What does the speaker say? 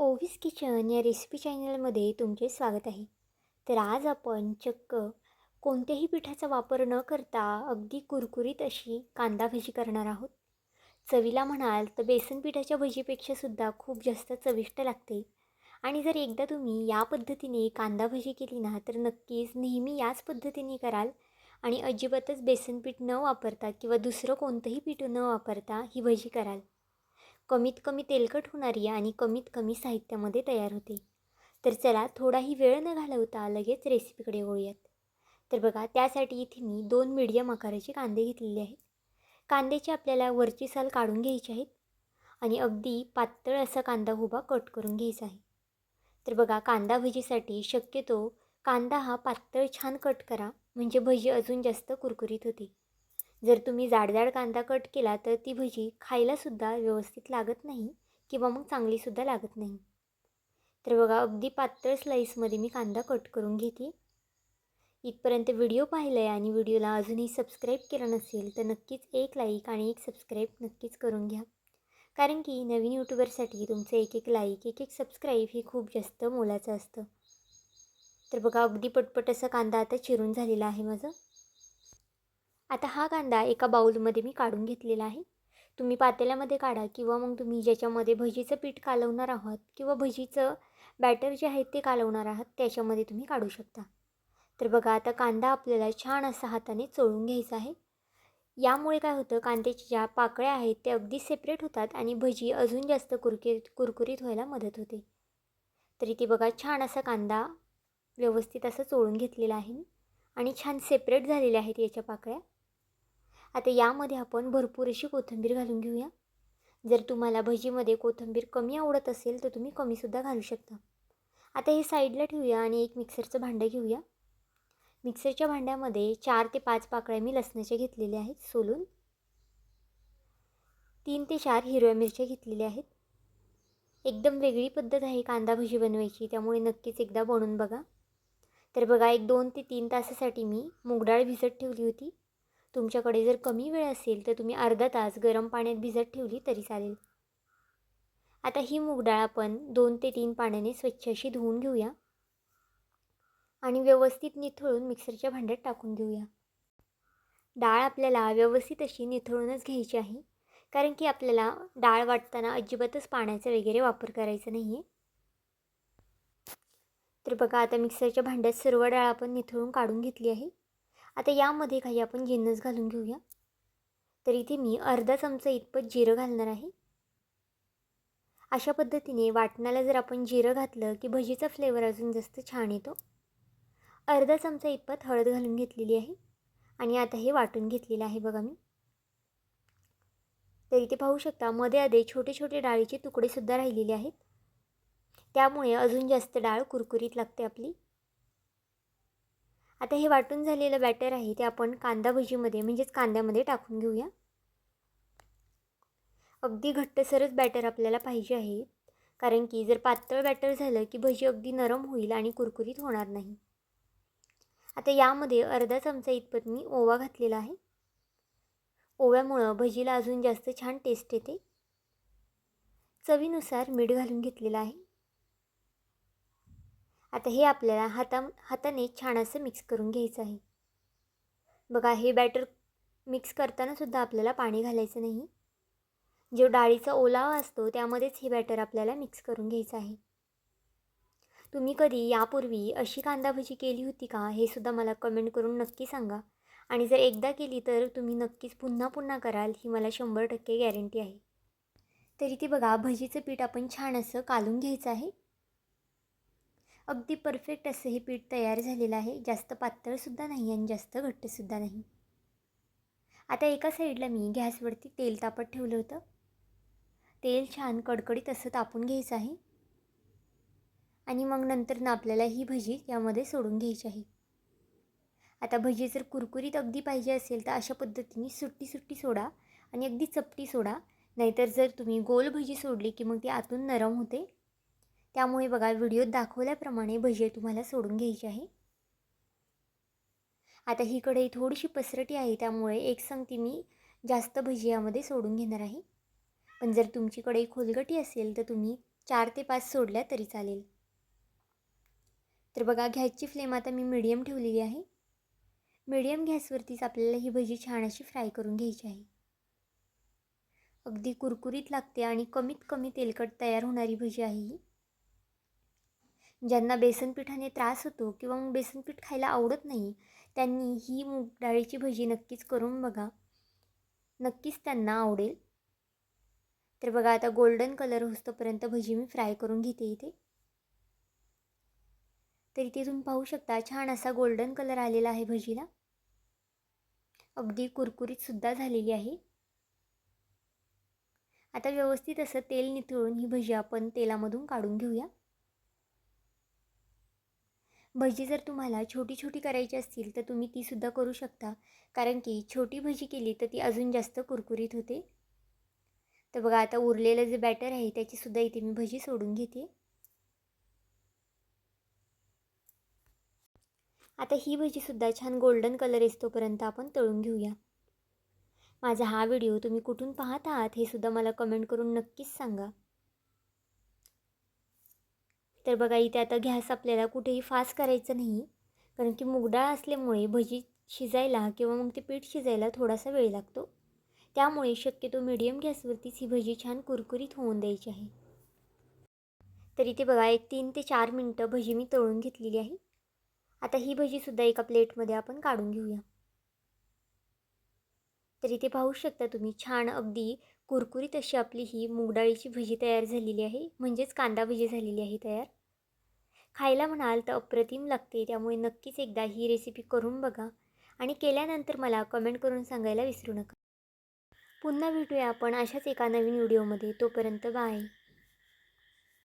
Ovis kitchen या recipe चॅनलमध्ये तुमचे स्वागत आहे. तर आज आपण चक्क कोणत्याही पिठाचा वापर न करता अगदी कुरकुरीत अशी कांदा भजी करणार आहोत. चवीला म्हणाल तर बेसन पिठाच्या भजीपेक्षा सुद्धा खूप जास्त चविष्ट लागते. आणि जर एकदा तुम्ही या पद्धतीने कांदा भजी केली ना तर नक्कीच नेहमी याच पद्धतीने कराल. आणि अजिबातच बेसन पीठ न वापरता किंवा दुसरं कोणतंही पीठ न वापरता ही भजी कराल. कमीत कमी तेलकट होणारी आणि कमीत कमी साहित्यामध्ये तयार होते. तर चला थोडाही वेळ न घालवता लगेच रेसिपीकडे वळूयात. तर बघा त्यासाठी इथे मी दोन मीडियम आकाराचे कांदे घेतलेले आहेत. कांद्याची आपल्याला वरची साल काढून घ्यायची आहेत आणि अगदी पातळ असा कांदा उभा कट करून घ्यायचा आहे. तर बघा कांदा भजीसाठी शक्यतो कांदा हा पातळ छान कट करा म्हणजे भजी अजून जास्त कुरकुरीत होते. जर तुम्ही जाडजाड कांदा कट केला तर ती भजी खायलासुद्धा व्यवस्थित लागत नाही किंवा मग चांगलीसुद्धा लागत नाही. तर बघा अगदी पातळ स्लाईसमध्ये मी कांदा कट करून घेते. इथपर्यंत व्हिडिओ पाहिला आहे आणि व्हिडिओला अजूनही सबस्क्राईब केलं नसेल तर नक्कीच एक लाईक आणि एक सबस्क्राईब नक्कीच करून घ्या. कारण की नवीन यूट्यूबरसाठी तुमचं एक एक लाईक एक एक सबस्क्राईब हे खूप जास्त मोलाचं असतं. तर बघा अगदी पटपट असा कांदा आता चिरून झालेला आहे माझं. आता हा कांदा एका बाऊलमध्ये मी काढून घेतलेला आहे. तुम्ही पातेल्यामध्ये काढा किंवा मग तुम्ही ज्याच्यामध्ये भजीचं पीठ कालवणार आहात किंवा भजीचं बॅटर जे आहे ते कालवणार आहात त्याच्यामध्ये तुम्ही काढू शकता. तर बघा आता कांदा आपल्याला छान असा हाताने चोळून घ्यायचा आहे. यामुळे काय होतं कांद्याच्या ज्या पाकळ्या आहेत त्या अगदी सेपरेट होतात आणि भजी अजून जास्त कुरकुरीत कुरकुरीत व्हायला मदत होते. तर इथे बघा छान असा कांदा व्यवस्थित असं चोळून घेतलेला आहे आणि छान सेपरेट झालेल्या आहेत याच्या पाकळ्या. आता यामध्ये आपण भरपूर अशी कोथिंबीर घालून घेऊया. जर तुम्हाला भजीमध्ये कोथिंबीर कमी आवडत असेल तर तुम्ही कमीसुद्धा घालू शकता. आता हे साईडला ठेवूया आणि एक मिक्सरचं भांडं घेऊया. मिक्सरच्या भांड्यामध्ये चार ते पाच पाकळ्या मी लसणाच्या घेतलेल्या आहेत सोलून. तीन ते चार हिरव्या मिरच्या घेतलेल्या आहेत. एकदम वेगळी पद्धत आहे कांदा भजी बनवायची त्यामुळे नक्कीच एकदा बनवून बघा. तर बघा एक दोन ते तीन तासासाठी मी मूगडाळ भिजत ठेवली होती. तुमच्याकडे जर कमी वेळ असेल तर तुम्ही अर्धा तास गरम पाण्यात भिजत ठेवली तरी चालेल. आता ही मूग डाळ आपण दोन ते तीन पाण्याने स्वच्छ अशी धुवून घेऊया. आणि व्यवस्थित निथळून मिक्सरच्या भांड्यात टाकून घेऊया डाळ आपल्याला व्यवस्थित अशी निथळूनच घ्यायची आहे कारण की आपल्याला डाळ वाटताना अजिबातच पाण्याचा वगैरे वापर करायचा नाही आहे तर बघा आता मिक्सरच्या भांड्यात सर्व डाळ आपण निथळून काढून घेतली आहे. आता यामध्ये काही आपण जिन्नस घालून घेऊया. तर इथे मी अर्धा चमचा इतपत जिरं घालणार आहे. अशा पद्धतीने वाटणाला जर आपण जिरं घातलं की भजीचा फ्लेवर अजून जास्त छान येतो. अर्धा चमचा इतपत हळद घालून घेतलेली आहे. आणि आता हे वाटून घेतलेलं आहे बघा मी. तर इथे पाहू शकता मध्ये आधे छोटे छोटे डाळीचे तुकडेसुद्धा राहिलेले आहेत. त्यामुळे अजून जास्त डाळ कुरकुरीत लागते आपली. आता हे वाटून झालेलं बॅटर आहे ते आपण कांदा भजीमध्ये म्हणजेच कांद्यामध्ये टाकून घेऊया. अगदी घट्टसरच बॅटर आपल्याला पाहिजे आहे. कारण की जर पातळ बॅटर झालं की भजी अगदी नरम होईल आणि कुरकुरीत होणार नाही. आता यामध्ये अर्धा चमचा इतपत मी ओवा घातलेला आहे. ओव्यामुळं भजीला अजून जास्त छान टेस्ट येते. चवीनुसार मीठ घालून घेतलेलं आहे. आता हे आपल्याला हाता हाताने छान असं मिक्स करून घ्यायचं आहे. बघा हे बॅटर मिक्स करतानासुद्धा आपल्याला पाणी घालायचं नाही. जो डाळीचा ओलावा असतो त्यामध्येच हे बॅटर आपल्याला मिक्स करून घ्यायचं आहे. तुम्ही कधी यापूर्वी अशी कांदा भजी केली होती का? हे सुद्धा मला कमेंट करून नक्की सांगा. आणि जर एकदा केली तर तुम्ही नक्कीच पुन्हा पुन्हा कराल ही मला शंभर टक्के गॅरंटी आहे. तरी ती बघा भजीचं पीठ आपण छान असं कालून घ्यायचं आहे. अगदी परफेक्ट असं हे पीठ तयार झालेलं आहे. जास्त पातळसुद्धा नाही आणि जास्त घट्टसुद्धा नाही. आता एका साईडला मी गॅसवरती तेल तापत ठेवलं होतं. तेल छान कडकडीत असं तापून घ्यायचं आहे. आणि मग नंतर ना आपल्याला ही भजी यामध्ये सोडून घ्यायची आहे. आता भजी जर कुरकुरीत अगदी पाहिजे असेल तर अशा पद्धतीने सुट्टी सुट्टी सोडा आणि अगदी चपटी सोडा. नाहीतर जर तुम्ही गोल भजी सोडली की मग ती आतून नरम होते. त्यामुळे बघा व्हिडिओत दाखवल्याप्रमाणे भजी तुम्हाला सोडून घ्यायची आहे. आता ही कढई थोडीशी पसरटी आहे त्यामुळे एक संगती मी जास्त भजी यामध्ये सोडून घेणार आहे. पण जर तुमची कढई खोलगटी असेल तर तुम्ही चार ते पाच सोडल्या तरी चालेल. तर बघा गॅसची फ्लेम आता मी मिडियम ठेवलेली आहे. मिडियम गॅसवरतीच आपल्याला ही भजी छान अशी फ्राय करून घ्यायची आहे. अगदी कुरकुरीत लागते आणि कमीत कमी तेलकट तयार होणारी भजी आहे ही. ज्यांना बेसन पिठाने त्रास होतो किंवा मग बेसन पीठ खायला आवडत नाही त्यांनी ही मूग डाळीची भजी नक्कीच करून बघा. नक्कीच त्यांना आवडेल. तर बघा आता गोल्डन कलर होतोपर्यंत भजी मी फ्राय करून घेते इथे. तर इथे तुम्ही पाहू शकता छान असा गोल्डन कलर आलेला आहे भजीला. अगदी कुरकुरीतसुद्धा झालेली आहे. आता व्यवस्थित असं तेल निथळून ही भजी आपण तेलामधून काढून घेऊया. भजी जर तुम्हाला छोटी छोटी करायची असतील तर तुम्ही तीसुद्धा करू शकता. कारण की छोटी भजी केली तर ती अजून जास्त कुरकुरीत होते. तर बघा आता उरलेलं जे बॅटर आहे त्याचीसुद्धा इथे मी भजी सोडून घेते. आता ही भजीसुद्धा छान गोल्डन कलर येतोपर्यंत आपण तळून घेऊया. माझा हा व्हिडिओ तुम्ही कुठून पाहत आहात हे सुद्धा मला कमेंट करून नक्कीच सांगा. तर बघा इथे आता गॅस आपल्याला कुठेही फास्ट करायचं नाही. कारण की मुगडाळ असल्यामुळे भजी शिजायला किंवा मग ते पीठ शिजायला थोडासा वेळ लागतो. त्यामुळे शक्यतो मीडियम गॅसवरतीच ही भजी छान कुरकुरीत होऊन द्यायची आहे. तर इथे बघा एक तीन ते चार मिनटं भजी मी तळून घेतलेली आहे. आता ही भजीसुद्धा एका प्लेटमध्ये आपण काढून घेऊया. तर इथे पाहू शकता तुम्ही छान अगदी कुरकुरीत अशी आपली ही मूगडाळीची भजी तयार झालेली आहे. म्हणजेच कांदा भजी झालेली आहे तयार. खायला म्हणाल तर अप्रतिम लागते. त्यामुळे नक्कीच एकदा ही रेसिपी करून बघा. आणि केल्यानंतर मला कमेंट करून सांगायला विसरू नका. पुन्हा भेटूया आपण अशाच एका नवीन व्हिडिओमध्ये तोपर्यंत बाय